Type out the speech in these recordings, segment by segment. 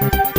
Thank you.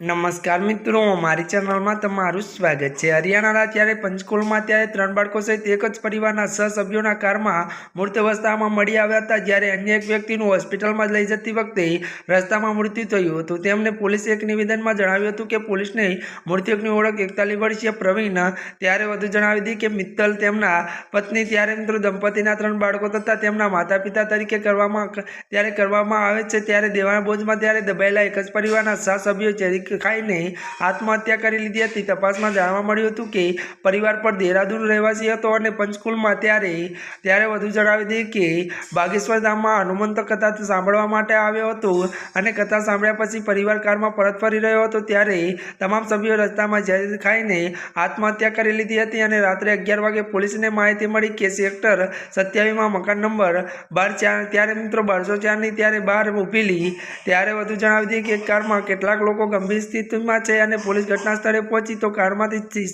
નમસ્કાર મિત્રો, મારી ચેનલમાં તમારું સ્વાગત છે. હરિયાણાના ત્યારે પંચકુલમાં ત્યારે ત્રણ બાળકો સહિત એક જ પરિવારના છ સભ્યોના કારમાં મૃત અવસ્થામાં મળી આવ્યા હતા, જ્યારે અન્ય એક વ્યક્તિનું હોસ્પિટલમાં લઈ જતી વખતે રસ્તામાં મૃત્યુ થયું હતું. તેમને પોલીસે એક નિવેદનમાં જણાવ્યું હતું કે પોલીસને મૃતકની ઓળખ એકતાલીસ વર્ષીય પ્રવીણ ત્યારે વધુ જણાવી હતી કે મિત્તલ તેમના પત્ની ત્યારે મિત્રો દંપતીના ત્રણ બાળકો તથા તેમના માતા પિતા તરીકે કરવામાં ત્યારે કરવામાં આવે છે. ત્યારે દેવાના બોજમાં ત્યારે દબાયેલા એક જ પરિવારના છ સભ્યો ઝેરી ખાઈને આત્મહત્યા કરી લીધી હતી. તપાસમાં જાણવા મળ્યું હતું કે પરિવાર પર દેહરાદૂન રહેવાસી હતો અને પંચકુલમાં ત્યારે ત્યારે વધુ જણાવી દઈએ કે બાગેશ્વર ધામમાં હનુમંત કથા સાંભળવા માટે આવ્યો હતો અને કથા સાંભળ્યા પછી પરિવાર કારમાં પરત ફરી રહ્યો હતો ત્યારે તમામ સભ્યો રસ્તામાં ઝેર ખાઈને આત્મહત્યા કરી લીધી હતી અને રાત્રે અગિયાર વાગે પોલીસને માહિતી મળી કે સેક્ટર સત્યાવીસમાં મકાન નંબર બાર ચાર, ત્યારે મિત્રો બારસો ચારની ત્યારે બહાર ઊભેલી ત્યારે વધુ જણાવી દઈએ કે કારમાં કેટલાક લોકો ગંભીર સ્થિતિમાં છે અને પોલીસ ઘટના સ્થળે પહોંચી તો કારમાંથી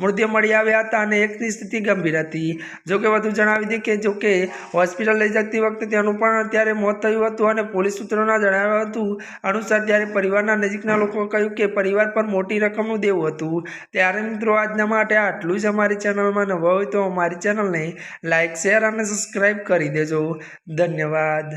મૃતદેહ મળી આવ્યા હતા અને એકની સ્થિતિ ગંભીર હતી. જોકે વધુ જણાવી દઈએ કે જોકે હોસ્પિટલ લઈ જતી વખતે તેનું પણ ત્યારે મોત થયું હતું અને પોલીસ સૂત્રોના જણાવ્યું હતું અનુસાર ત્યારે પરિવારના નજીકના લોકો કહ્યું કે પરિવાર પર મોટી રકમનું દેવું હતું. ત્યારે મિત્રો, આજના માટે આટલું જ અમારી ચેનલમાં નવા હોય તો અમારી ચેનલને લાઇક શેર અને સબસ્ક્રાઈબ કરી દેજો. ધન્યવાદ.